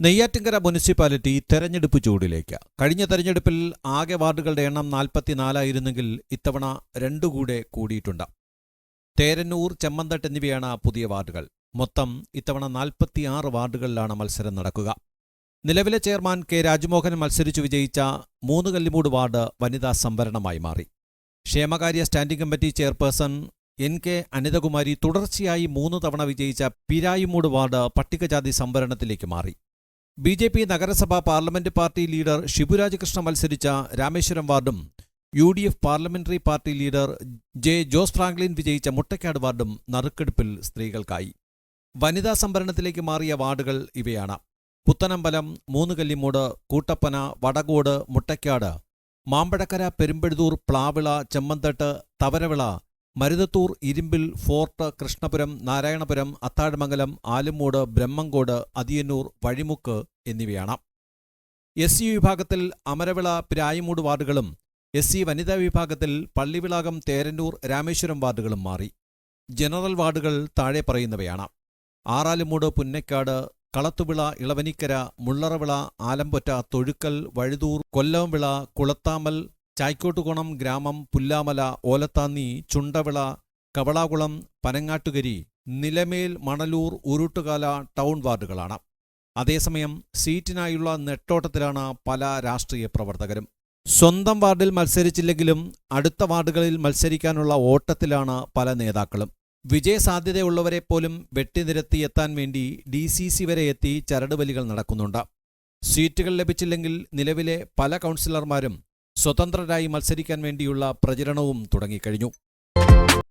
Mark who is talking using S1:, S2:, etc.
S1: Neyyattinkara municipality തെരഞ്ഞെടുപ്പ് ചൂടിലേക്ക്. കഴിഞ്ഞ തെരഞ്ഞെടുപ്പിൽ ആകെ വാർഡുകളുടെ എണ്ണം നാൽപ്പത്തിനാലായിരുന്നെങ്കിൽ ഇത്തവണ രണ്ടുകൂടെ കൂടിയിട്ടുണ്ട്. തേരന്നൂർ ചെമ്മന്തട്ട് എന്നിവയാണ് പുതിയ വാർഡുകൾ. മൊത്തം ഇത്തവണ നാൽപ്പത്തിയാറ് വാർഡുകളിലാണ് മത്സരം നടക്കുക. നിലവിലെ ചെയർമാൻ കെ രാജ്മോഹൻ മത്സരിച്ചു വിജയിച്ച മൂന്ന് കല്ലിമൂട് വാർഡ് വനിതാ സംവരണമായി മാറി. ക്ഷേമകാര്യ standing committee chairperson N K Anithakumari തുടർച്ചയായി മൂന്ന് തവണ വിജയിച്ച പിരായിമൂട് വാർഡ് പട്ടികജാതി സംവരണത്തിലേക്ക് മാറി. ബി ജെ പി നഗരസഭാ parliament party leader Shiburaj Krishna മത്സരിച്ച Rameswaram വാർഡും U D F parliamentary party leader J Jose Franklin വിജയിച്ച മുട്ടക്കാട് വാർഡും നറുക്കെടുപ്പിൽ സ്ത്രീകൾക്കായി. വനിതാ സംവരണത്തിലേക്ക് മാറിയ വാർഡുകൾ ഇവയാണ്. പുത്തനമ്പലം മൂന്നുകല്ലിമൂട് കൂട്ടപ്പന വടകോട് മുട്ടക്കാട് മാമ്പഴക്കര പെരുമ്പഴുതൂർ പ്ലാവിള ചെമ്മന്തട്ട് തവരവിള മരുതത്തൂർ ഇരുമ്പിൽ ഫോർട്ട് കൃഷ്ണപുരം നാരായണപുരം അത്താഴമംഗലം ആലുമൂട് ബ്രഹ്മങ്കോട് അതിയന്നൂർ വഴിമുക്ക് എന്നിവയാണ്. എസ് സി വിഭാഗത്തിൽ അമരവിള പിരായിമൂട് വാർഡുകളും എസ് സി വനിതാ വിഭാഗത്തിൽ പള്ളിവിളാകം തേരന്നൂർ രാമേശ്വരം വാർഡുകളും മാറി. ജനറൽ വാർഡുകൾ താഴെ പറയുന്നവയാണ്. ആറാലുമൂട് പുന്നക്കാട് കളത്തുവിള ഇളവനിക്കര മുള്ളറവിള ആലമ്പൊറ്റ തൊഴുക്കൽ വഴുതൂർ കൊല്ലംവിള കുളത്താമൽ ചായ്ക്കോട്ടുകുണം ഗ്രാമം പുല്ലാമല ഓലത്താന്നി ചുണ്ടവിള കവളാകുളം പനങ്ങാട്ടുകരി നിലമേൽ മണലൂർ ഉരുട്ടുകാല ടൗൺ വാർഡുകളാണ്. അതേസമയം സീറ്റിനായുള്ള നെട്ടോട്ടത്തിലാണ് പല രാഷ്ട്രീയ പ്രവർത്തകരും. സ്വന്തം വാർഡിൽ മത്സരിച്ചില്ലെങ്കിലും അടുത്ത വാർഡുകളിൽ മത്സരിക്കാനുള്ള ഓട്ടത്തിലാണ് പല നേതാക്കളും. വിജയസാധ്യതയുള്ളവരെ പോലും വെട്ടിനിരത്തി എത്താൻ വേണ്ടി ഡി സി സി വരെ എത്തി ചരടുവലികൾ നടക്കുന്നുണ്ട്. സീറ്റുകൾ ലഭിച്ചില്ലെങ്കിൽ നിലവിലെ പല കൗൺസിലർമാരും സ്വതന്ത്രരായി മത്സരിക്കാൻ വേണ്ടിയുള്ള പ്രചരണവും തുടങ്ങിക്കഴിഞ്ഞു.